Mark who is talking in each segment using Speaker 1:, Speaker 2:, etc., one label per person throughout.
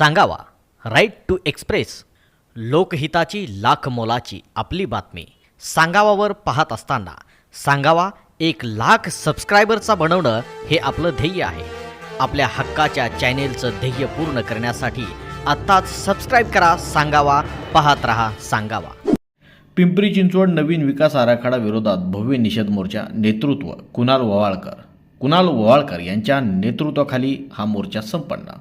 Speaker 1: सांगावा. Right to express लोकहिताची लाख मोलाची आपली बातमी. सांगावावर पाहत असताना सांगावा एक लाख सबस्क्रायबरचा बनवणं हे आपलं ध्येय आहे. आपल्या हक्काच्या चॅनेलचं ध्येय पूर्ण करण्यासाठी आत्ताच सबस्क्राईब करा सांगावा पाहत रहा सांगावा.
Speaker 2: पिंपरी चिंचवड नवीन विकास आराखडा विरोधात भव्य निषेध मोर्चा नेतृत्व कुणाल ववाळकर. कुणाल ववाळकर यांच्या नेतृत्वाखाली हा मोर्चा संपन्न.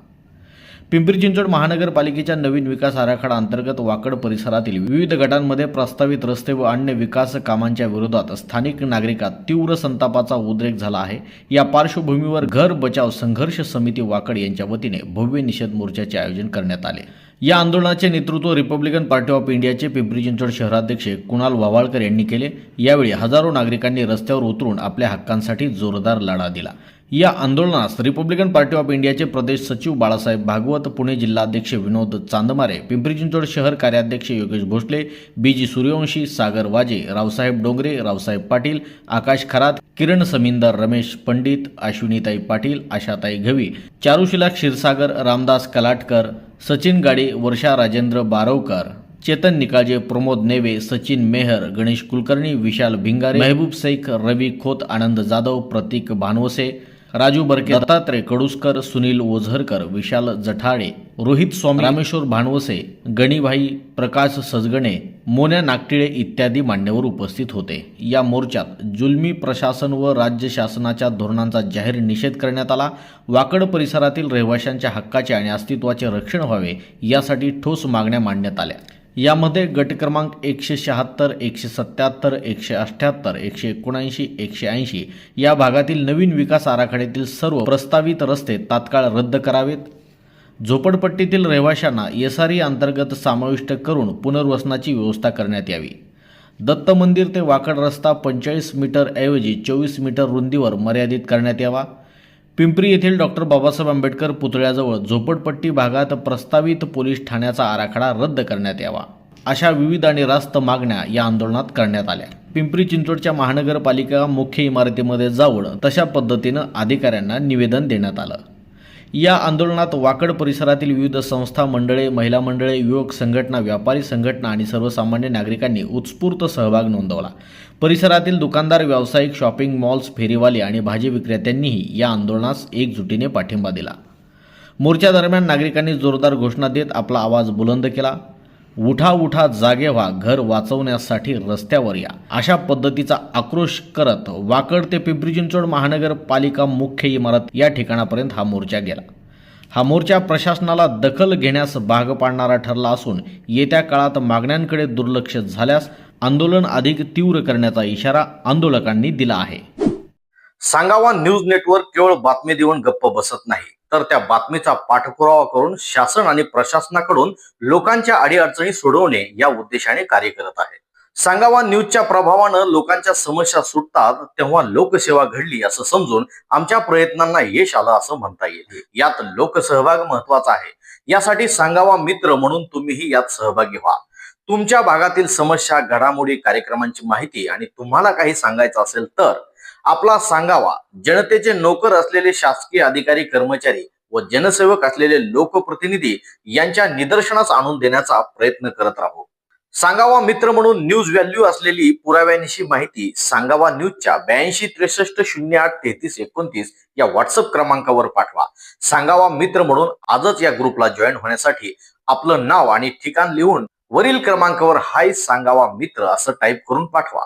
Speaker 2: पिंपरी चिंचवड महानगरपालिकेच्या नवीन विकास आराखडा अंतर्गत वाकड परिसरातील विविध गटांमध्ये प्रस्तावित रस्ते व अन्य विकास कामांच्या विरोधात स्थानिक नागरिकात तीव्र संतापाचा उद्रेक झाला आहे. या पार्श्वभूमीवर घर बचाव संघर्ष समिती वाकड यांच्या वतीने भव्य निषेध मोर्चाचे आयोजन करण्यात आले. या आंदोलनाचे नेतृत्व रिपब्लिकन पार्टी ऑफ इंडियाचे पिंपरी चिंचवड शहराध्यक्ष कुणाल वावाळकर यांनी केले. यावेळी हजारो नागरिकांनी रस्त्यावर उतरून आपल्या हक्कांसाठी जोरदार लढा दिला. या आंदोलनास रिपब्लिकन पार्टी ऑफ इंडियाचे प्रदेश सचिव बाळासाहेब भागवत पुणे जिल्हाध्यक्ष विनोद चांदमारे पिंपरी चिंचवड शहर कार्याध्यक्ष योगेश भोसले बी जी सूर्यवंशी सागर वाजे रावसाहेब डोंगरे रावसाहेब पाटील आकाश खरात किरण समिंदर रमेश पंडित अश्विनीताई पाटील आशाताई घवी चारुशिला क्षीरसागर रामदास कलाटकर सचिन गाडे वर्षा राजेंद्र बारवकर चेतन निकाळजे प्रमोद नेवे सचिन मेहर गणेश कुलकर्णी विशाल भिंगारे महबूब शेख रवी खोत आनंद जाधव प्रतीक भानवसे राजू बरके दत्तात्रय कडुसकर सुनील ओझरकर विशाल जठाळे रोहित स्वामी रामेश्वर भानवसे गणीभाई प्रकाश सजगणे मोन्या नागटिळे इत्यादी मान्यवर उपस्थित होते. या मोर्चात जुलमी प्रशासन व राज्य शासनाच्या धोरणांचा जाहीर निषेध करण्यात आला. वाकड परिसरातील रहिवाशांच्या हक्काचे आणि अस्तित्वाचे रक्षण व्हावे यासाठी ठोस मागण्या मांडण्यात आल्या. यामध्ये गट क्रमांक एकशे शहात्तर एकशे सत्याहत्तर एकशे अठ्ठ्याहत्तर एकशे एकोणऐंशी एकशे ऐंशी या भागातील नवीन विकास आराखड्यातील सर्व प्रस्तावित रस्ते तात्काळ रद्द करावेत. झोपडपट्टीतील रहिवाशांना एसआरई अंतर्गत समाविष्ट करून पुनर्वसनाची व्यवस्था करण्यात यावी. दत्त मंदिर ते वाकड रस्ता पंचेचाळीस मीटर ऐवजी चोवीस मीटर रुंदीवर मर्यादित करण्यात यावा. पिंपरी येथील डॉक्टर बाबासाहेब आंबेडकर पुतळ्याजवळ झोपडपट्टी भागात प्रस्तावित पोलीस ठाण्याचा आराखडा रद्द करण्यात यावा अशा विविध आणि रास्त मागण्या या आंदोलनात करण्यात आल्या. पिंपरी चिंचवडच्या महानगरपालिका मुख्य इमारतीमध्ये जाऊन तशा पद्धतीनं अधिकाऱ्यांना निवेदन देण्यात आलं. या आंदोलनात वाकड परिसरातील विविध संस्था मंडळे महिला मंडळे युवक संघटना व्यापारी संघटना आणि सर्वसामान्य नागरिकांनी उत्स्फूर्त सहभाग नोंदवला. परिसरातील दुकानदार व्यावसायिक शॉपिंग मॉल्स फेरीवाले आणि भाजी विक्रेत्यांनीही या आंदोलनास एकजुटीने पाठिंबा दिला. मोर्चादरम्यान नागरिकांनी जोरदार घोषणा देत आपला आवाज बुलंद केला. उठा उठा जागे व्हा घर वाचवण्यासाठी रस्त्यावर या. अशा पद्धतीचा आक्रोश करत वाकड ते पिंपरी चिंचवड महानगरपालिका मुख्य इमारत या ठिकाणापर्यंत हा मोर्चा गेला. हा मोर्चा प्रशासनाला दखल घेण्यास भाग पाडणारा ठरला असून येत्या काळात मागण्यांकडे दुर्लक्ष झाल्यास आंदोलन अधिक तीव्र करण्याचा इशारा आंदोलकांनी दिला आहे.
Speaker 3: सांगावा न्यूज नेटवर्क केवळ बातमी देऊन गप्प बसत नाही. तर त्या बातमीचा पाठपुरावा करून शासन आणि प्रशासनाकडून लोकांच्या अडीअडचणी सोडवणे या उद्देशाने कार्य करत आहे. सांगावा न्यूजच्या प्रभावानं लोकांच्या समस्या सुटतात तेव्हा लोकसेवा घडली असं समजून आमच्या प्रयत्नांना यश आलं असं म्हणता येईल. यात लोकसहभाग महत्त्वाचा आहे. यासाठी सांगावा मित्र म्हणून तुम्हीही यात सहभागी व्हा. तुमच्या भागातील समस्या घडामोडी कार्यक्रमांची माहिती आणि तुम्हाला काही सांगायचं असेल तर आपला सांगावा. जनतेचे नोकर असलेले शासकीय अधिकारी कर्मचारी व जनसेवक असलेले लोकप्रतिनिधी यांच्या निदर्शनास आणून देण्याचा प्रयत्न करत राहू. सांगावा मित्र म्हणून न्यूज व्हॅल्यू असलेली पुराव्यानिशी माहिती सांगावा न्यूजच्या ब्याऐंशी त्रेसष्ट शून्य आठ तेहतीस एकोणतीस या व्हॉट्सअप क्रमांकावर पाठवा. सांगावा मित्र म्हणून आजच या ग्रुपला जॉईन होण्यासाठी आपलं नाव आणि ठिकाण लिहून वरील क्रमांकावर हाय सांगावा मित्र असं टाईप करून पाठवा.